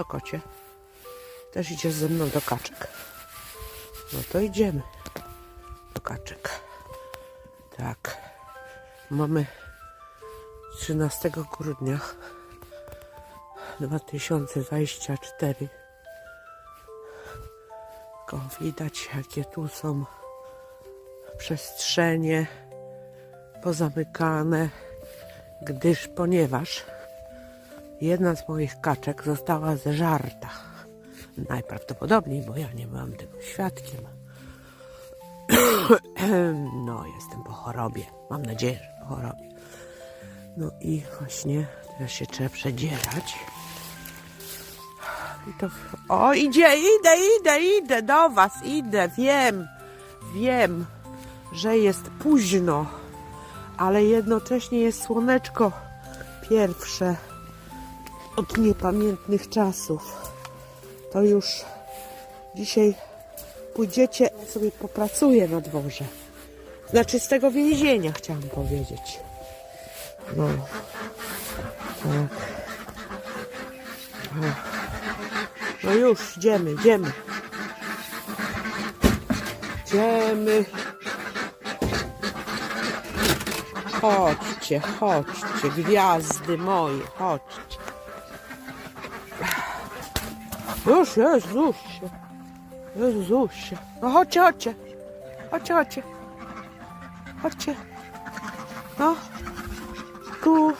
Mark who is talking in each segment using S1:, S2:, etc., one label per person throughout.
S1: Co kocie? Też idziesz ze mną do kaczek? No to idziemy do kaczek. Tak. Mamy 13 grudnia 2024. Tylko widać, jakie tu są przestrzenie pozamykane, gdyż ponieważ jedna z moich kaczek została zeżarta. Najprawdopodobniej, bo ja nie byłam tego świadkiem. No, jestem po chorobie. Mam nadzieję, że po chorobie. No i właśnie teraz się trzeba przedzierać. I to... O, idzie, idę, idę, idę do was, idę, wiem, wiem, że jest późno, ale jednocześnie jest słoneczko pierwsze od niepamiętnych czasów. To już dzisiaj pójdziecie sobie popracuję na dworze. Znaczy z tego więzienia chciałam powiedzieć. No. Tak. No. No już, idziemy, idziemy. Idziemy. Chodźcie, chodźcie, gwiazdy moje, chodźcie. Już, Jezusie. Jezusie. No chodźcie, chodźcie. Chodźcie, chodźcie. Chodźcie. No. Tu.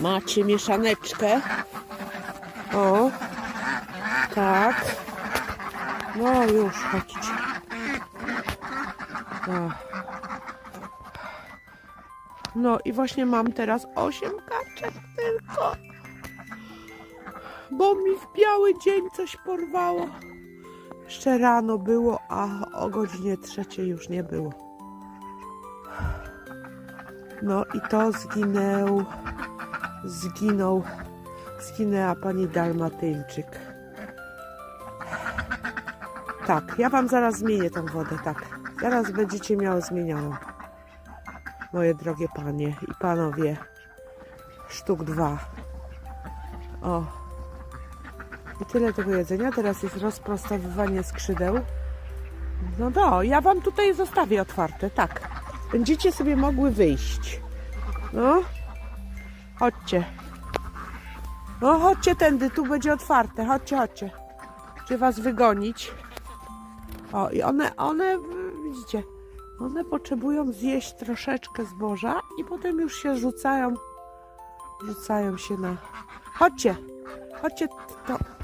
S1: Macie mieszaneczkę. O. Tak. No już, chodźcie. No. No i właśnie mam teraz 8 kaczek tylko. Bo mi w biały dzień coś porwało. Jeszcze rano było, a o godzinie trzeciej już nie było. No i to zginął, zginął, zginęła pani Dalmatyńczyk. Tak, ja wam zaraz zmienię tą wodę, tak. Zaraz będziecie miały zmienioną. Moje drogie panie i panowie. Sztuk dwa. O. I tyle tego jedzenia. Teraz jest rozprostowywanie skrzydeł. No do, ja wam tutaj zostawię otwarte, tak. Będziecie sobie mogły wyjść. No. Chodźcie. No chodźcie tędy, tu będzie otwarte. Chodźcie, chodźcie. Czy was wygonić? O, i one, one, widzicie, one potrzebują zjeść troszeczkę zboża i potem już się rzucają, rzucają się na... Chodźcie, chodźcie, to...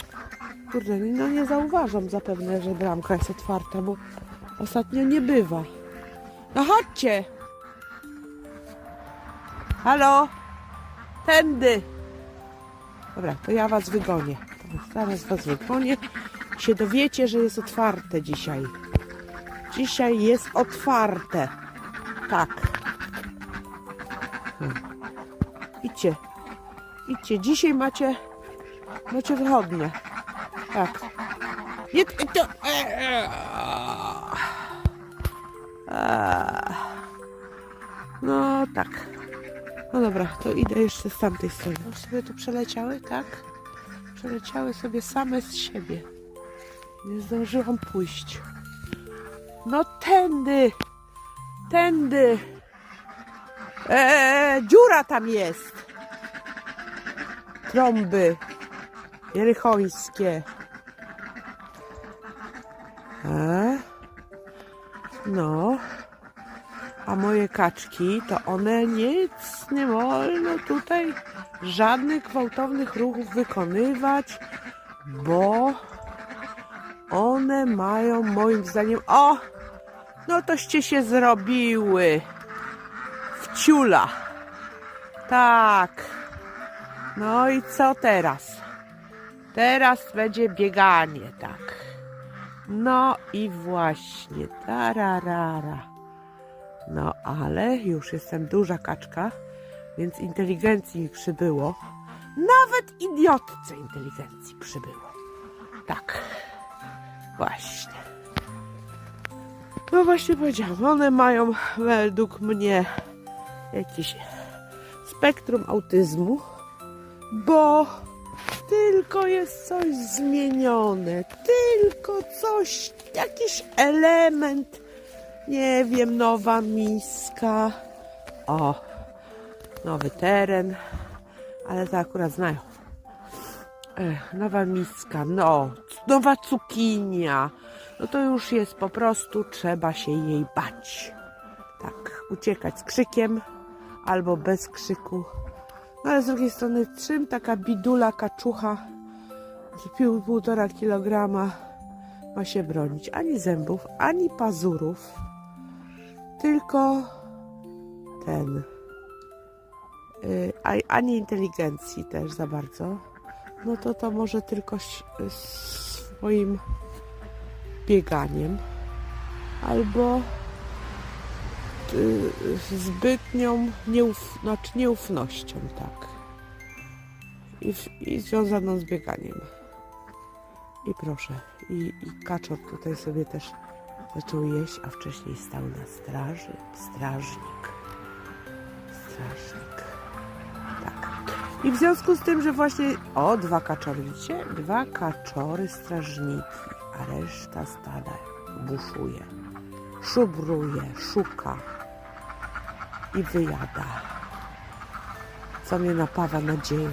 S1: Kurde, no nie zauważam zapewne, że bramka jest otwarta, bo ostatnio nie bywa. No chodźcie! Halo? Tędy! Dobra, to ja was wygonię. Zaraz was wygonię. Się dowiecie, że jest otwarte dzisiaj. Dzisiaj jest otwarte. Tak. Hmm. Idźcie. Idźcie. Dzisiaj macie macie wychodnie. Tak. Nie to. Eee. No tak. No dobra, to idę jeszcze z tamtej strony. Już sobie tu przeleciały, tak? Przeleciały sobie same z siebie. Nie zdążyłam pójść. No tędy! Tędy! Eee, dziura tam jest! Trąby jerychońskie. No. A moje kaczki, to one nic nie wolno tutaj żadnych gwałtownych ruchów wykonywać, bo one mają moim zdaniem. O! No toście się zrobiły. Wciula. Tak. No i co teraz? Teraz będzie bieganie, tak. No i właśnie, tararara. No ale już jestem duża kaczka, więc inteligencji mi przybyło. Nawet idiotce inteligencji przybyło. Tak. Właśnie. No właśnie powiedziałam, one mają według mnie jakieś spektrum autyzmu. bo tylko jest coś zmienione, tylko coś, jakiś element, nie wiem, nowa miska, o, nowy teren, ale to akurat znają. Ech, nowa miska, no, nowa cukinia, no to już jest po prostu, trzeba się jej bać. Tak, uciekać z krzykiem albo bez krzyku. No ale z drugiej strony, czym taka bidula kaczucha półtora kilograma ma się bronić? Ani zębów, ani pazurów, tylko ten. Yy, ani inteligencji też za bardzo. No to to może tylko ś- swoim bieganiem albo y, zbytnią nieuf, znaczy nieufnością, tak. I, w- I związaną z bieganiem. I proszę, i, i kaczor tutaj sobie też zaczął jeść, a wcześniej stał na straży. Strażnik. Strażnik. Tak. I w związku z tym, że właśnie. O, dwa kaczory, widzicie? Dwa kaczory strażniki, a reszta stada buszuje, szubruje, szuka i wyjada. Co mnie napawa nadzieją.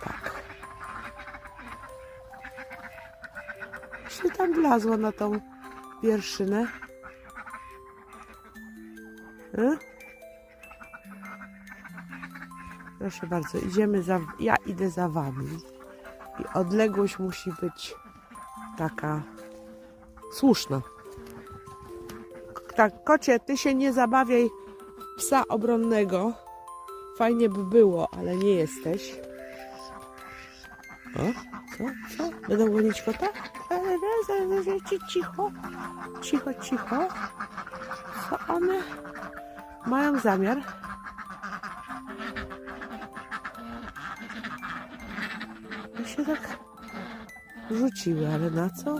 S1: Tak. Się tam wlazło na tą wierszynę. Y? Proszę bardzo, idziemy za. Ja idę za wami. I odległość musi być taka słuszna. Tak, kocie, ty się nie zabawiaj psa obronnego. Fajnie by było, ale nie jesteś. O, co? Co? Będą gonić kota? Ci- cicho. Cicho, cicho. Co one mają zamiar? I się tak rzuciły, ale na co?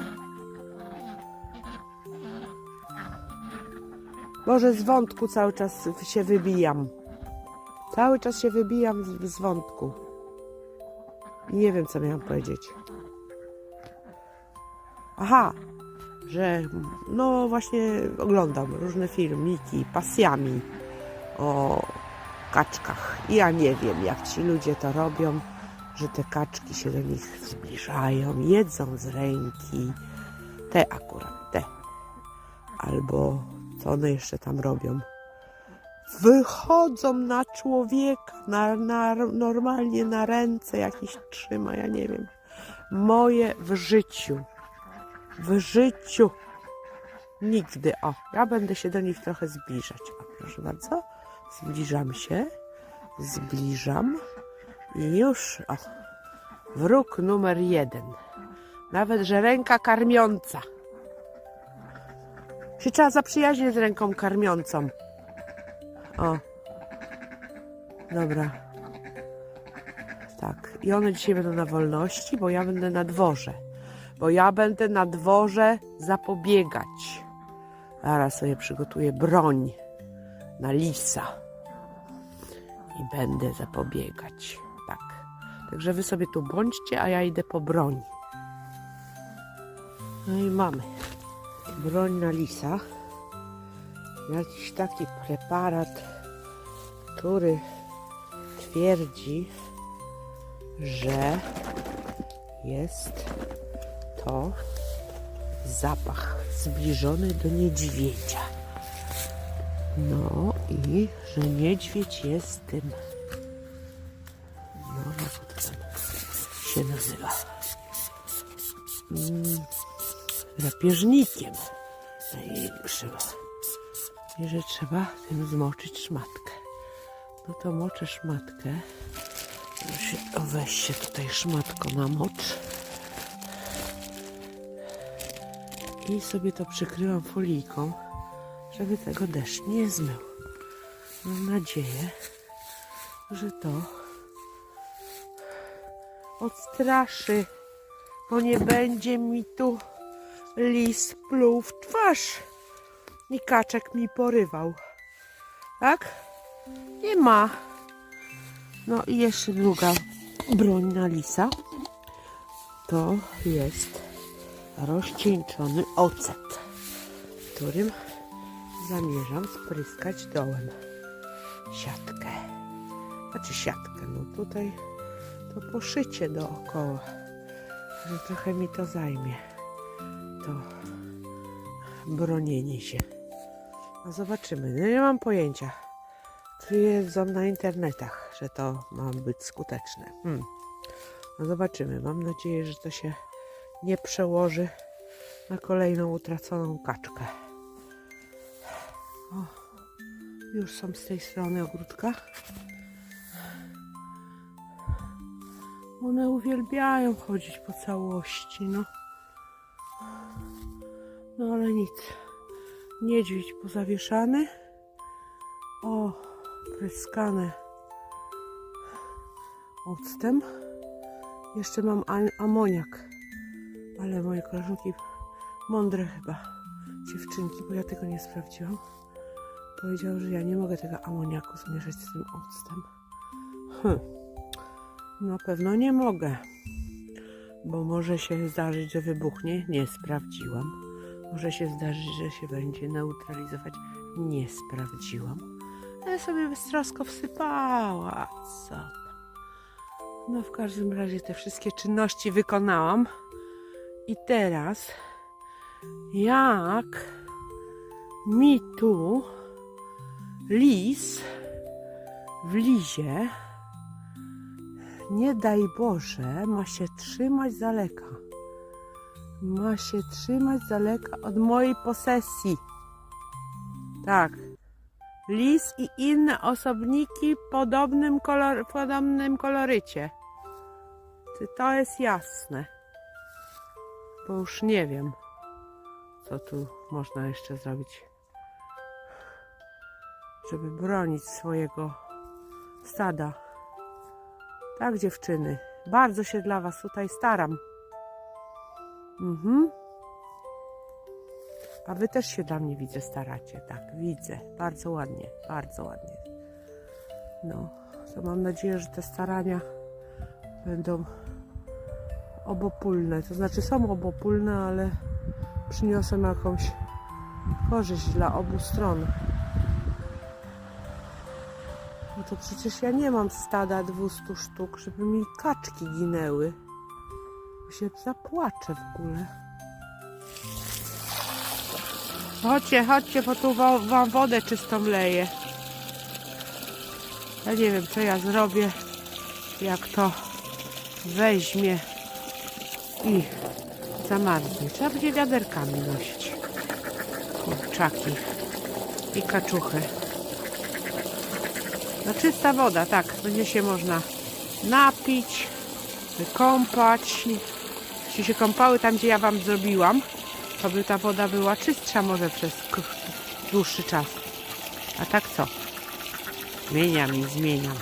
S1: Może z wątku cały czas się wybijam. Cały czas się wybijam z, z wątku. Nie wiem, co miałam powiedzieć. Aha, że no właśnie oglądam różne filmiki pasjami o kaczkach. Ja nie wiem, jak ci ludzie to robią, że te kaczki się do nich zbliżają, jedzą z ręki. Te akurat, te. Albo co one jeszcze tam robią? Wychodzą na człowieka, na, na, normalnie na ręce jakiś trzyma, ja nie wiem. Moje w życiu, w życiu nigdy. O, ja będę się do nich trochę zbliżać. O, proszę bardzo, zbliżam się, zbliżam i już, o, wróg numer jeden. Nawet, że ręka karmiąca. Się trzeba zaprzyjaźnić z ręką karmiącą. O. Dobra. Tak. I one dzisiaj będą na wolności, bo ja będę na dworze. Bo ja będę na dworze zapobiegać. Zaraz sobie przygotuję broń na lisa. I będę zapobiegać. Tak. Także wy sobie tu bądźcie, a ja idę po broń. No i mamy broń na lisa. Jakiś taki preparat, który twierdzi, że jest to zapach zbliżony do niedźwiedzia. No i że niedźwiedź jest tym. No, jak to tam się nazywa? Mm, drapieżnikiem największym. I że trzeba tym zmoczyć szmatkę. No to moczę szmatkę. No weź się tutaj szmatką namocz. I sobie to przykryłam folijką, żeby tego deszcz nie zmył. Mam nadzieję, że to odstraszy, bo nie będzie mi tu lis pluł w twarz i kaczek mi porywał. Tak? Nie ma. No i jeszcze druga broń na lisa to jest rozcieńczony ocet, którym zamierzam spryskać dołem siatkę. Znaczy siatkę, no tutaj to poszycie dookoła, że trochę mi to zajmie, to bronienie się. No zobaczymy, no nie mam pojęcia. Twierdzą na internetach, że to ma być skuteczne. Hmm. No zobaczymy. Mam nadzieję, że to się nie przełoży na kolejną utraconą kaczkę. O, już są z tej strony ogródka. One uwielbiają chodzić po całości, no. No ale nic. Niedźwiedź pozawieszany. O, pryskane octem. Jeszcze mam amoniak. Ale moje koleżanki mądre chyba dziewczynki, bo ja tego nie sprawdziłam. Powiedziały, że ja nie mogę tego amoniaku zmieszać z tym octem. Hm. Na pewno nie mogę. Bo może się zdarzyć, że wybuchnie. Nie sprawdziłam. Może się zdarzyć, że się będzie neutralizować. Nie sprawdziłam. Ale sobie beztrosko wsypała. Co? No w każdym razie te wszystkie czynności wykonałam. I teraz jak mi tu lis w lizie nie daj Boże ma się trzymać z daleka. Ma się trzymać z daleka od mojej posesji. Tak. Lis i inne osobniki podobnym, kolor, podobnym kolorycie. Czy to jest jasne? Bo już nie wiem, co tu można jeszcze zrobić, żeby bronić swojego stada. Tak, dziewczyny, bardzo się dla Was tutaj staram. Mhm. A wy też się dla mnie widzę staracie. Tak, widzę. Bardzo ładnie, bardzo ładnie. No, to mam nadzieję, że te starania będą obopólne. To znaczy są obopólne, ale przyniosą jakąś korzyść dla obu stron. No to przecież ja nie mam stada 200 sztuk, żeby mi kaczki ginęły. Się zapłaczę w ogóle. Chodźcie, chodźcie, bo tu wa- wam wodę czystą leję. Ja nie wiem, co ja zrobię, jak to weźmie i zamarznie. Trzeba będzie wiaderkami nosić. Kurczaki i kaczuchy. No czysta woda, tak. Będzie się można napić, wykąpać. Jeśli się kąpały tam, gdzie ja wam zrobiłam, to by ta woda była czystsza może przez dłuższy czas. A tak co? Zmieniam i zmieniam.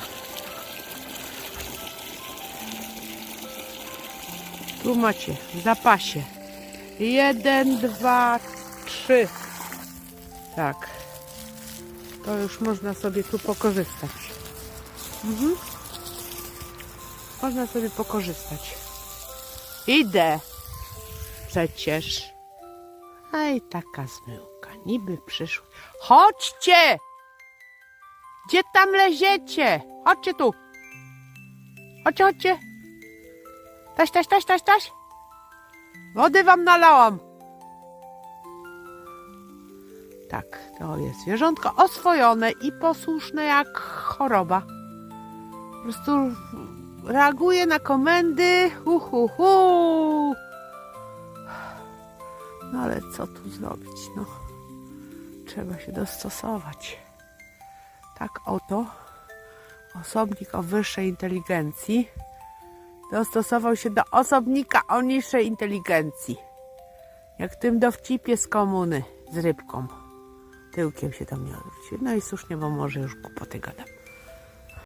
S1: Tu macie w zapasie. Jeden, dwa, trzy. Tak. To już można sobie tu pokorzystać. Mhm. Można sobie pokorzystać. Idę. Przecież. Ej, taka zmyłka. Niby przyszła. Chodźcie! Gdzie tam leziecie? Chodźcie tu. Chodźcie, chodźcie. Taś, taś, taś, taś, taś. Wody wam nalałam. Tak, to jest zwierzątko oswojone i posłuszne jak choroba. Po prostu reaguje na komendy. Hu, hu, hu. No ale co tu zrobić? No, trzeba się dostosować. Tak oto osobnik o wyższej inteligencji dostosował się do osobnika o niższej inteligencji. Jak w tym dowcipie z komuny z rybką. Tyłkiem się do mnie odwrócił. No i słusznie, bo może już głupoty gadam.